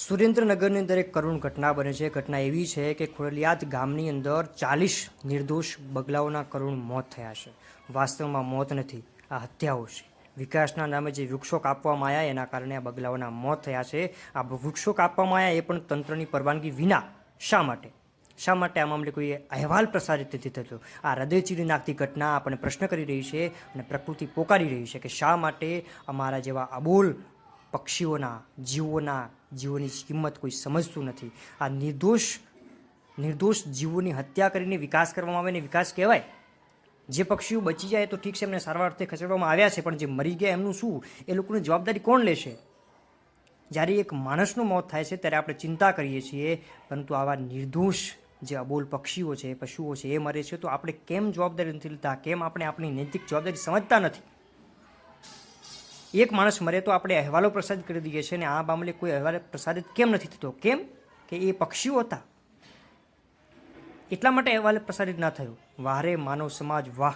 સુરેન્દ્રનગરની અંદર એક કરુણ ઘટના બને છે. ઘટના એવી છે કે ખોડલિયાદ ગામની અંદર ચાલીસ નિર્દોષ બગલાઓના કરુણ મોત થયા છે. વાસ્તવમાં મોત નથી, આ હત્યાઓ છે. વિકાસના નામે જે વૃક્ષો કાપવામાં આવ્યા એના કારણે આ બગલાઓના મોત થયા છે. આ વૃક્ષો કાપવામાં આવ્યા એ પણ તંત્રની પરવાનગી વિના શા માટે? શા માટે આ મામલે કોઈ અહેવાલ પ્રસારિત નથી થતો? આ હૃદય ચીરી નાખતી ઘટના આપણને પ્રશ્ન કરી રહી છે અને પ્રકૃતિ પોકારી રહી છે કે શા માટે અમારા જેવા અબોલ પક્ષીઓના, જીવોના જીવોની કિંમત કોઈ સમજતું નથી. આ નિર્દોષ નિર્દોષ જીવોની હત્યા કરીને વિકાસ કરવામાં આવે ને વિકાસ કહેવાય. જે પક્ષીઓ બચી જાય તો ઠીક છે, એમને સારવાર અર્થે ખસેડવામાં આવ્યા છે, પણ જે મરી ગયા એમનું શું? એ લોકોની જવાબદારી કોણ લેશે? જ્યારે એક માણસનું મોત થાય છે, ત્યારે આપણે ચિંતા કરીએ છીએ, પરંતુ આવા નિર્દોષ જે અબોલ પક્ષીઓ છે, પશુઓ છે, એ મરે છે, તો આપણે કેમ જવાબદારી નથી લેતા? કેમ આપણે આપણી નૈતિક જવાબદારી સમજતા નથી? એક માણસ મરે તો આપણે અહેવાલો પ્રસારિત કરી દઈએ છીએ અને આ મામલે કોઈ અહેવાલ પ્રસારિત કેમ નથી થતો? કેમ? કે એ પક્ષીઓ હતા. એટલા માટે અહેવાલ પ્રસારિત ના થયો. વારે માનવ સમાજ વાહ